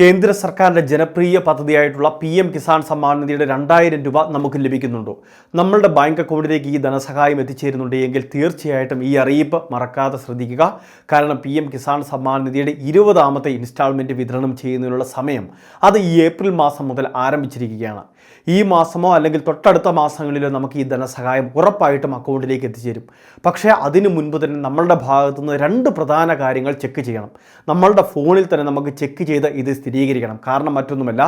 കേന്ദ്ര സർക്കാരിന്റെ ജനപ്രിയ പദ്ധതിയായിട്ടുള്ള പി എം കിസാൻ സമ്മാൻ നിധിയുടെ രണ്ടായിരം രൂപ നമുക്ക് ലഭിക്കുന്നുണ്ടോ. നമ്മളുടെ ബാങ്ക് അക്കൗണ്ടിലേക്ക് ഈ ധനസഹായം എത്തിച്ചേരുന്നുണ്ട് എങ്കിൽ തീർച്ചയായിട്ടും ഈ അറിയിപ്പ് മറക്കാതെ ശ്രദ്ധിക്കുക. കാരണം പി എം കിസാൻ സമ്മാൻ നിധിയുടെ ഇരുപതാമത്തെ ഇൻസ്റ്റാൾമെന്റ് വിതരണം ചെയ്യുന്നതിനുള്ള സമയം അത് ഈ ഏപ്രിൽ മാസം മുതൽ ആരംഭിച്ചിരിക്കുകയാണ്. ഈ മാസമോ അല്ലെങ്കിൽ തൊട്ടടുത്ത മാസങ്ങളിലോ നമുക്ക് ഈ ധനസഹായം ഉറപ്പായിട്ടും അക്കൗണ്ടിലേക്ക് എത്തിച്ചേരും. പക്ഷേ അതിനു മുൻപ് തന്നെ നമ്മളുടെ ഭാഗത്തുനിന്ന് രണ്ട് പ്രധാന കാര്യങ്ങൾ ചെക്ക് ചെയ്യണം. നമ്മളുടെ ഫോണിൽ തന്നെ നമുക്ക് ചെക്ക് ചെയ്ത് ഇത് സ്ഥിരീകരിക്കണം. കാരണം മറ്റൊന്നുമല്ല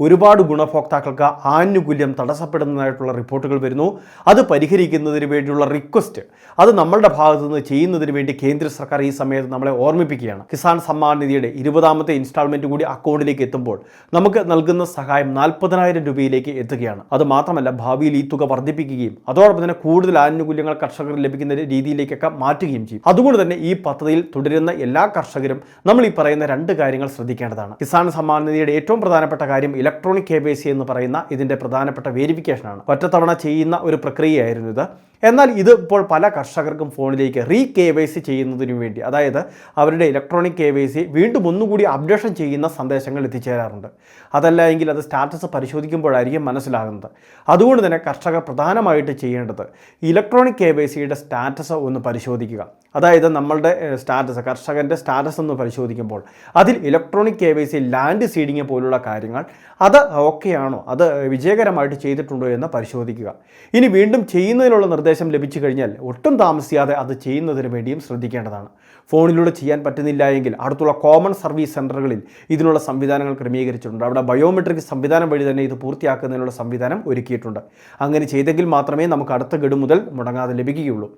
ഒരുപാട് ഗുണഭോക്താക്കൾക്ക് ആനുകൂല്യം തടസ്സപ്പെടുന്നതായിട്ടുള്ള റിപ്പോർട്ടുകൾ വരുന്നു. അത് പരിഹരിക്കുന്നതിന് വേണ്ടിയുള്ള റിക്വസ്റ്റ് അത് നമ്മളുടെ ഭാഗത്തു നിന്ന് ചെയ്യുന്നതിന് വേണ്ടി കേന്ദ്ര സർക്കാർ ഈ സമയത്ത് നമ്മളെ ഓർമ്മിപ്പിക്കുകയാണ്. കിസാൻ സമ്മാൻ നിധിയുടെ ഇരുപതാമത്തെ ഇൻസ്റ്റാൾമെന്റ് കൂടി അക്കൗണ്ടിലേക്ക് എത്തുമ്പോൾ നമുക്ക് നൽകുന്ന സഹായം നാൽപ്പതിനായിരം രൂപയിലേക്ക് എത്തുകയാണ്. അത് മാത്രമല്ല ഭാവിയിൽ ഈ തുക വർദ്ധിപ്പിക്കുകയും അതോടൊപ്പം തന്നെ കൂടുതൽ ആനുകൂല്യങ്ങൾ കർഷകർ ലഭിക്കുന്ന രീതിയിലേക്കൊക്കെ മാറ്റുകയും ചെയ്യും. അതുകൊണ്ട് തന്നെ ഈ പദ്ധതിയിൽ തുടരുന്ന എല്ലാ കർഷകരും നമ്മൾ ഈ പറയുന്ന രണ്ട് കാര്യങ്ങൾ ശ്രദ്ധിക്കേണ്ടതാണ്. കിസാൻ സമ്മാൻ നിധിയുടെ ഏറ്റവും പ്രധാനപ്പെട്ട കാര്യം ഇലക്ട്രോണിക് കെ എന്ന് പറയുന്ന ഇതിന്റെ പ്രധാനപ്പെട്ട വേരിഫിക്കേഷനാണ്. ഒറ്റത്തവണ ചെയ്യുന്ന ഒരു പ്രക്രിയയായിരുന്നു ഇത്. എന്നാൽ ഇത് ഇപ്പോൾ പല കർഷകർക്കും ഫോണിലേക്ക് റീ കെ വൈ സി ചെയ്യുന്നതിനു വേണ്ടി അതായത് അവരുടെ ഇലക്ട്രോണിക് കെ വൈ സി വീണ്ടും ഒന്നുകൂടി അപ്ഡേഷൻ ചെയ്യുന്ന സന്ദേശങ്ങൾ എത്തിച്ചേരാറുണ്ട്. അതല്ല എങ്കിൽ അത് സ്റ്റാറ്റസ് പരിശോധിക്കുമ്പോഴായിരിക്കും മനസ്സിലാകുന്നത്. അതുകൊണ്ട് തന്നെ കർഷകർ പ്രധാനമായിട്ട് ചെയ്യേണ്ടത് ഇലക്ട്രോണിക് കെ വൈ സിയുടെ സ്റ്റാറ്റസ് ഒന്ന് പരിശോധിക്കുക. അതായത് നമ്മളുടെ സ്റ്റാറ്റസ് കർഷകന്റെ സ്റ്റാറ്റസ് എന്ന് പരിശോധിക്കുമ്പോൾ അതിൽ electronic K Y C land seeding പോലുള്ള കാര്യങ്ങൾ അത് ഓക്കെയാണോ? അത് വിജയകരമായിട്ട് ചെയ്തിട്ടുണ്ടോ എന്ന് പരിശോധിക്കുക. ഇനി വീണ്ടും ചെയ്യുന്നതിനുള്ള നിർദ്ദേശം ലഭിച്ചു കഴിഞ്ഞാൽ ഒട്ടും താമസിയാതെ അത് ചെയ്യുന്നതിന് വേണ്ടിയും ശ്രദ്ധിക്കേണ്ടതാണ്. ഫോണിലൂടെ ചെയ്യാൻ പറ്റുന്നില്ല എങ്കിൽ അടുത്തുള്ള കോമൺ സർവീസ് സെന്ററുകളിൽ ഇതിനുള്ള സംവിധാനങ്ങൾ ക്രമീകരിച്ചിട്ടുണ്ട്. അവിടെ ബയോമെട്രിക് സംവിധാനം വഴി തന്നെ ഇത് പൂർത്തിയാക്കുന്നതിനുള്ള സംവിധാനം ഒരുക്കിയിട്ടുണ്ട്. അങ്ങനെ ചെയ്തെങ്കിൽ മാത്രമേ നമുക്ക് അടുത്ത ഗഡു മുതൽ മുടങ്ങാതെ ലഭിക്കുകയുള്ളൂ.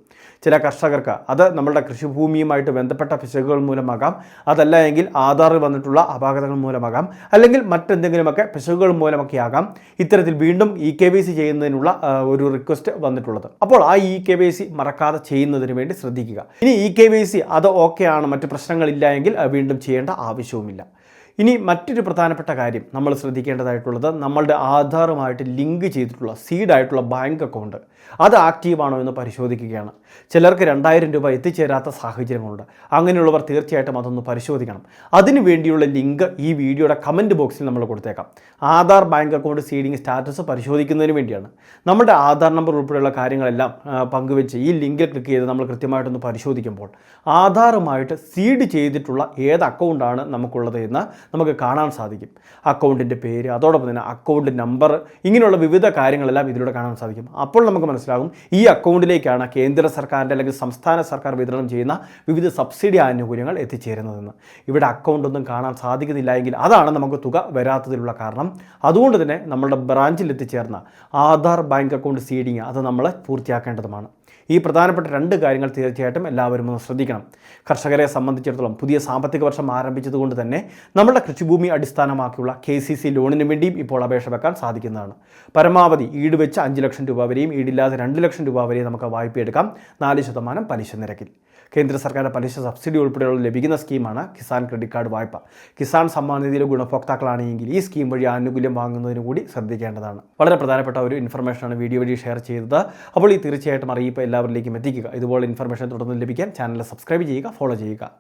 ചില കർഷകർക്ക് അത് നമ്മളുടെ കൃഷിഭൂമിയുമായിട്ട് ബന്ധപ്പെട്ട പിശകുകൾ മൂലമാകാം. അതല്ല എങ്കിൽ ആധാറിൽ വന്നിട്ടുള്ള അപാകതകൾ മൂലമാകാം. അല്ലെങ്കിൽ മറ്റെന്തെങ്കിലുമൊക്കെ പിശകുകൾ മൂലമൊക്കെ ആകാം. ഇത്തരത്തിൽ വീണ്ടും ഇ കെ വൈ സി ചെയ്യുന്നതിനുള്ള ഒരു റിക്വസ്റ്റ് വന്നിട്ടുള്ളത്. അപ്പോൾ ആ ഇ കെ വൈ സി മറക്കാതെ ചെയ്യുന്നതിന് വേണ്ടി ശ്രദ്ധിക്കുക. ഇനി ഇ കെ വൈ സി അത് ഓക്കെയാണ് മറ്റ് പ്രശ്നങ്ങളില്ല എങ്കിൽ വീണ്ടും ചെയ്യേണ്ട ആവശ്യവുമില്ല. ഇനി മറ്റൊരു പ്രധാനപ്പെട്ട കാര്യം നമ്മൾ ശ്രദ്ധിക്കേണ്ടതായിട്ടുള്ളത് നമ്മളുടെ ആധാറുമായിട്ട് ലിങ്ക് ചെയ്തിട്ടുള്ള സീഡായിട്ടുള്ള ബാങ്ക് അക്കൗണ്ട് അത് ആക്റ്റീവാണോ എന്ന് പരിശോധിക്കുകയാണ്. ചിലർക്ക് രണ്ടായിരം രൂപ എത്തിച്ചേരാത്ത സാഹചര്യങ്ങളുണ്ട്. അങ്ങനെയുള്ളവർ തീർച്ചയായിട്ടും അതൊന്ന് പരിശോധിക്കണം. അതിനു വേണ്ടിയുള്ള ലിങ്ക് ഈ വീഡിയോയുടെ കമന്റ് ബോക്സിൽ നമ്മൾ കൊടുത്തേക്കാം. Aadhaar bank account seeding status പരിശോധിക്കുന്നതിന് വേണ്ടിയാണ്. നമ്മുടെ ആധാർ നമ്പർ ഉൾപ്പെടെയുള്ള കാര്യങ്ങളെല്ലാം പങ്കുവെച്ച് ഈ ലിങ്കിൽ ക്ലിക്ക് ചെയ്ത് നമ്മൾ കൃത്യമായിട്ടൊന്ന് പരിശോധിക്കുമ്പോൾ ആധാറുമായിട്ട് സീഡ് ചെയ്തിട്ടുള്ള ഏത് അക്കൗണ്ടാണ് നമുക്കുള്ളത് എന്ന് നമുക്ക് കാണാൻ സാധിക്കും. അക്കൗണ്ടിന്റെ പേര് അതോടൊപ്പം തന്നെ അക്കൗണ്ട് നമ്പർ ഇങ്ങനെയുള്ള വിവിധ കാര്യങ്ങളെല്ലാം ഇതിലൂടെ കാണാൻ സാധിക്കും. അപ്പോൾ നമുക്ക് മനസ്സിലാകും ഈ അക്കൗണ്ടിലേക്കാണ് കേന്ദ്ര സർക്കാരിന്റെ അല്ലെങ്കിൽ സംസ്ഥാന സർക്കാർ വിതരണം ചെയ്യുന്ന വിവിധ സബ്സിഡി ആനുകൂല്യങ്ങൾ എത്തിച്ചേരുന്നതെന്ന്. ഇവിടെ അക്കൗണ്ട് ഒന്നും കാണാൻ സാധിക്കുന്നില്ല എങ്കിൽ അതാണ് നമുക്ക് തുക വരാത്തതിലുള്ള കാരണം. അതുകൊണ്ട് തന്നെ നമ്മളുടെ ബ്രാഞ്ചിൽ എത്തിച്ചേർന്ന ആധാർ ബാങ്ക് അക്കൗണ്ട് സീഡിങ് അത് നമ്മൾ പൂർത്തിയാക്കേണ്ടതുമാണ്. ഈ പ്രധാനപ്പെട്ട രണ്ട് കാര്യങ്ങൾ തീർച്ചയായിട്ടും എല്ലാവരും ഒന്ന് ശ്രദ്ധിക്കണം. കർഷകരെ സംബന്ധിച്ചിടത്തോളം പുതിയ സാമ്പത്തിക വർഷം ആരംഭിച്ചതുകൊണ്ട് തന്നെ നമ്മുടെ കൃഷിഭൂമി അടിസ്ഥാനമാക്കിയുള്ള കെ സി സി ലോണിന് വേണ്ടിയും ഇപ്പോൾ അപേക്ഷ വെക്കാൻ സാധിക്കുന്നതാണ്. പരമാവധി ഈട് വെച്ച് അഞ്ച് ലക്ഷം രൂപ വരെയും ഈടില്ലാതെ രണ്ട് ലക്ഷം രൂപ വരെയും നമുക്ക് വായ്പയെടുക്കാം. നാല് ശതമാനം പലിശ നിരക്കിൽ. കേന്ദ്ര സർക്കാരിന്റെ പലിശ സബ്സിഡി ഉൾപ്പെടെയുള്ള ലഭിക്കുന്ന സ്കീമാണ് കിസാൻ ക്രെഡിറ്റ് കാർഡ് വായ്പ. കിസാൻ സമ്മാൻ നിധിയിലെ ഗുണഭോക്താക്കളാണെങ്കിൽ ഈ സ്കീം വഴി ആനുകൂല്യം വാങ്ങുന്നതിന് കൂടി ശ്രദ്ധിക്കേണ്ടതാണ്. വളരെ പ്രധാനപ്പെട്ട ഒരു ഇൻഫർമേഷനാണ് വീഡിയോ വഴി ഷെയർ ചെയ്തത്. അപ്പോൾ ഈ തീർച്ചയായിട്ടും അറിയിപ്പ് എല്ലാവരിലേക്കും എത്തിക്കുക. ഇതുപോലെ ഇൻഫർമേഷൻ തുടർന്ന് ലഭിക്കാൻ ചാനൽ സബ്സ്ക്രൈബ് ചെയ്യുക ഫോളോ ചെയ്യുക.